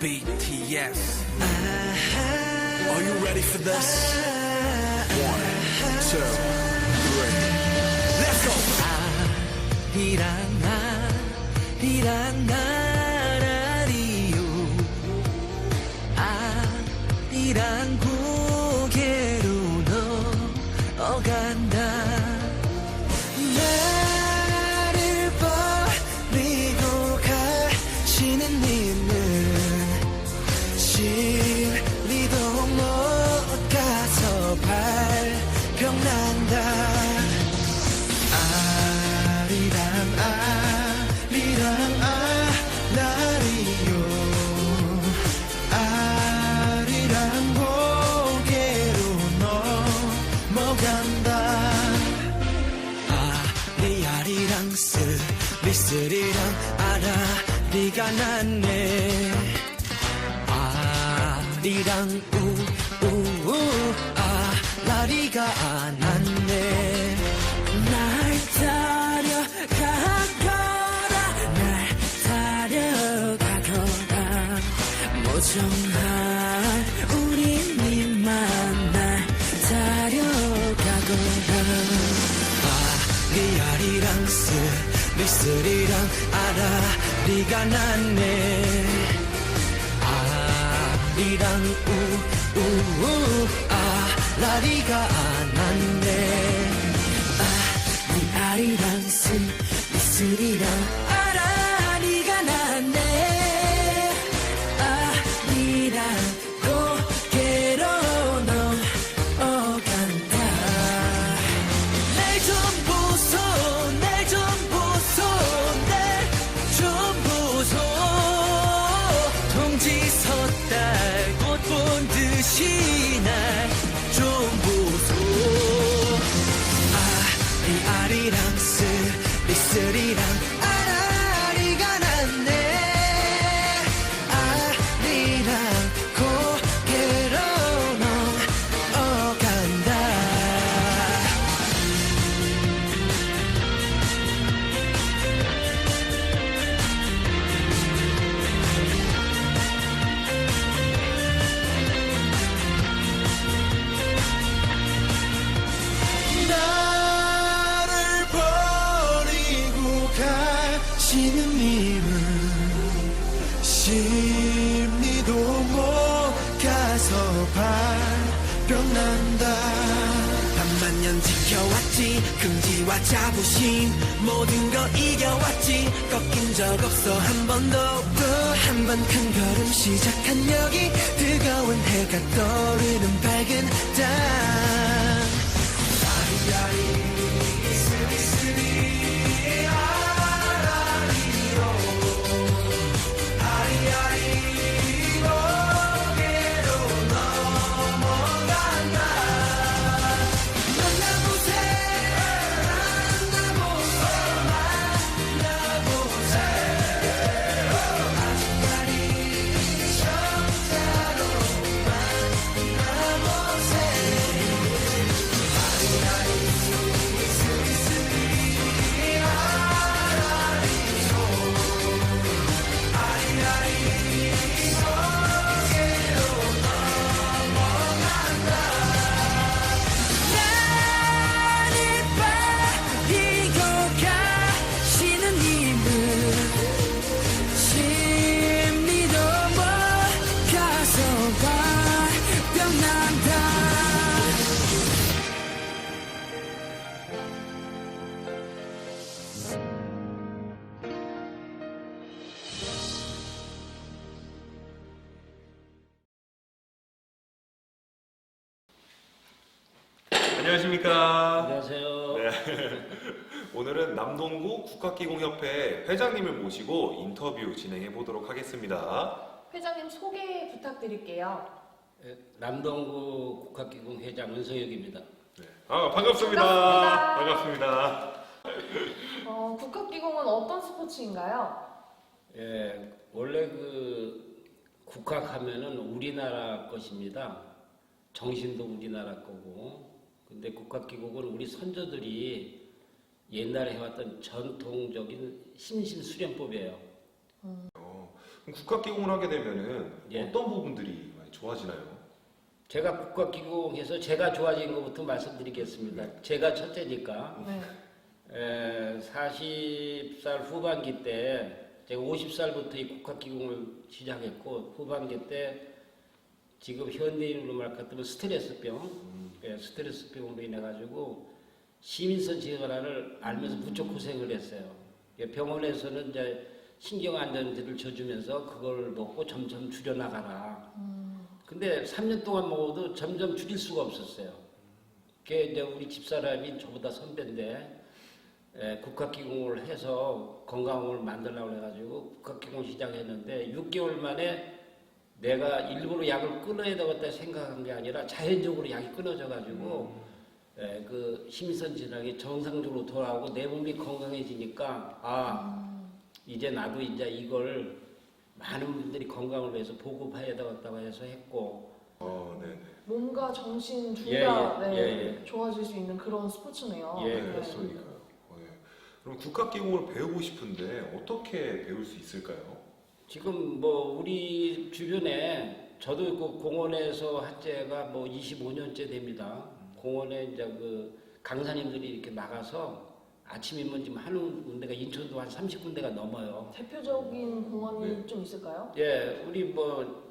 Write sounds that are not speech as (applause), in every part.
BTS. Are you ready for this? One, two, three. Let's go. 이란 아리란 나 아리랑 아라리요 아리랑 고개로 넘어간다 아리아리랑 스리스리랑 아라리가 났네 아리랑 우우우 아라리가 났네 모정할 우리 님만 날 따려가거라 아리아리랑 스리스리랑 아라리가 났네. 아리랑 우우우 아라리가 났네. 아리아리랑 스리스리랑 아리아리랑 스리스리랑 심리도 못 가서 발병난다. 반만 년 지켜왔지 금지와 자부심 모든 거 이겨왔지. 꺾인 적 없어 한 번도 또한 번 큰 걸음 시작한 여기 뜨거운 해가 떠오르는 밝은 땅 안녕하십니까. 안녕하세요. 네. (laughs) 오늘은 남동구 국학기공협회 회장님을 모시고 인터뷰 진행해 보도록 하겠습니다. 회장님 소개 부탁드릴게요. 예, 남동구 국학기공 회장 은성혁입니다. 네. 아, 반갑습니다. 반갑습니다. 반갑습니다. 어, 국학기공은 어떤 스포츠인가요? 예, 원래 그 국학하면은 우리나라 것입니다. 정신도 우리나라 거고 근데 국가기록은 우리 선조들이 옛날에 해왔던 전통적인 심신수련법이에요. 어, 그럼 국학기공을 하게 되면은 예. 어떤 부분들이 많이 좋아지나요? 제가 국가기록에서 제가 좋아진 것부터 말씀드리겠습니다. 제가 첫째니까 네. 에, 40살 후반기 때 제가 50살부터 이 국학기공을 시작했고 후반기 때 지금 현대인으로 말하면 스트레스병, 예, 스트레스병으로 인해 가지고 시민선 질환을 알면서 무척 고생을 했어요. 예, 병원에서는 이제 신경 안정제를 줘주면서 그걸 먹고 점점 줄여나가라. 근데 3년 동안 먹어도 점점 줄일 수가 없었어요. 그게 이제 우리 집사람이 저보다 선배인데 에, 국학기공을 해서 건강을 만들려고 해가지고 국학기공 시작했는데 6개월 만에 내가 일부러 약을 끊어야 되겠다 생각한 게 아니라 자연적으로 약이 끊어져 가지고 에, 그 심선 질환이 정상적으로 돌아오고 내 몸이 건강해지니까 아 이제 나도 이제 이걸 많은 분들이 건강을 위해서 보급해야 되겠다고 해서 했고 어, 네, 네. 몸과 정신 둘 예, 다 예, 네, 예, 좋아질 수 있는 그런 스포츠네요. 예, 네, 그렇습니까요. 어, 예. 그럼 국학기공을 배우고 싶은데 어떻게 배울 수 있을까요? 지금 뭐 우리 주변에 저도 그 공원에서 한 지가 뭐 25년째 됩니다. 공원에 이제 그 강사님들이 이렇게 나가서 아침이면 지금 하는 군데가 인천도 한 30군데가 넘어요. 대표적인 공원이 네. 좀 있을까요? 예, 우리 뭐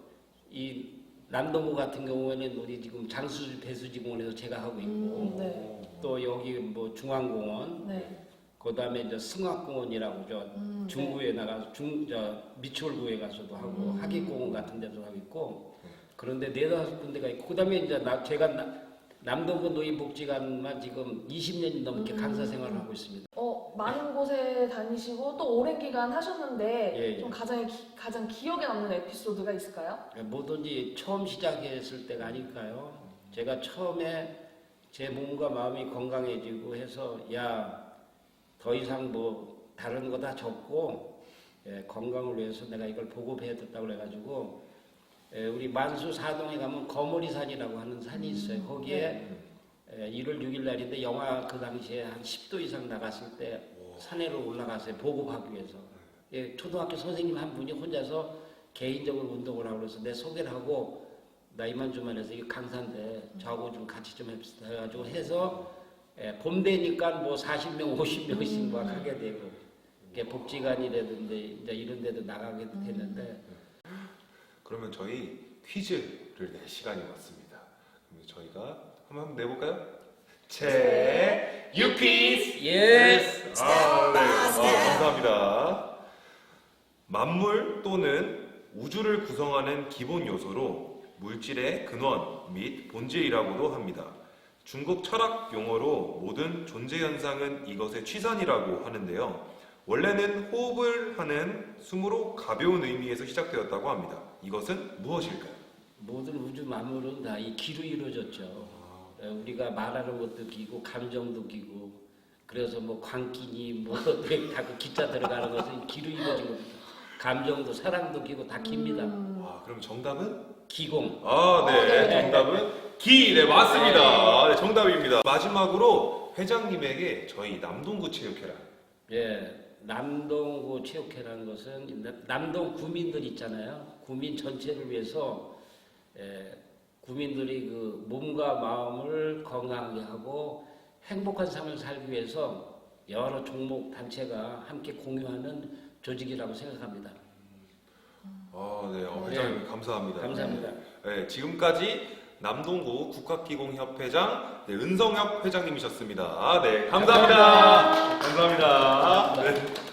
이 남동구 같은 경우에는 우리 지금 장수 배수지 공원에서 제가 하고 있고 음, 네. 또 여기 뭐 중앙공원 네. 그 다음에 이제 승학공원이라고 저 음, 중구에 나가서 중 저 미추홀구에 가서도 하고 음. 하객공원 같은 데도 하고 있고 네. 그런데 네다섯 군데가 있고 그 다음에 이제 나 제가 나- 남동구 노인복지관만 지금 20년이 넘게 음. 강사 생활을 하고 있습니다. 어, 많은 곳에 다니시고 또 오랜 기간 하셨는데 예, 예. 좀 가장 기, 가장 기억에 남는 에피소드가 있을까요? 뭐든지 처음 시작했을 때가 아닐까요? 제가 처음에 제 몸과 마음이 건강해지고 해서 야 더 이상 뭐 다른 거다 접고 예, 건강을 위해서 내가 이걸 보급해야 됐다고 그래가지고 예, 우리 만수 사동에 가면 거머리 산이라고 하는 산이 있어요. 거기에 예, 1월 6일 날인데 영하 그 당시에 한 10도 이상 나갔을 때 산에로 올라갔어요. 보급하기 위해서. 예, 초등학교 선생님 한 분이 혼자서 개인적으로 운동을 하고 그래서 내 소개를 하고 나 이만주만 해서 이게 강사인데 저하고 좀 같이 좀 해봅시다 해가지고 해서 예, 봄 되니까 뭐 40명, 50명씩 막 하게 되고 이게 복지관이라든지 이제 이런 데도 나가게 됐는데 그러면 저희 퀴즈를 낼 시간이 왔습니다. 그럼 저희가 한번 내볼까요? 제 유퀴즈 예스 아, 네. 아, 감사합니다. 만물 또는 우주를 구성하는 기본 요소로 물질의 근원 및 본질이라고도 합니다. 중국 철학 용어로 모든 존재 현상은 이것의 취산이라고 하는데요. 원래는 호흡을 하는 숨으로 가벼운 의미에서 시작되었다고 합니다. 이것은 무엇일까요? 모든 우주 만물은 다 이 기로 이루어졌죠. 예, 우리가 말하는 것도 기고 감정도 기고 그래서 뭐 광기니 (laughs) 뭐다그 기자 들어가는 것은 기로 이루어진 겁니다. 감정도 사랑도 기고 다 깁니다. 아, 그럼 정답은? 기공. 아, 네. 네. 정답은 기. 네, 맞습니다. 네, 정답입니다. 마지막으로 회장님에게 저희 남동구 체육회랑 예, 남동구 체육회라는 것은 나- 남동 구민들 있잖아요. 구민 전체를 위해서 예, 구민들이 그 몸과 마음을 건강하게 하고 행복한 삶을 살기 위해서 여러 종목 단체가 함께 공유하는 조직이라고 생각합니다. 아, 네. 어, 회장님 감사합니다. 감사합니다. 네, 지금까지 남동구 국학기공협회장 네, 은성혁 회장님이셨습니다. 네, 감사합니다. 감사합니다. 네.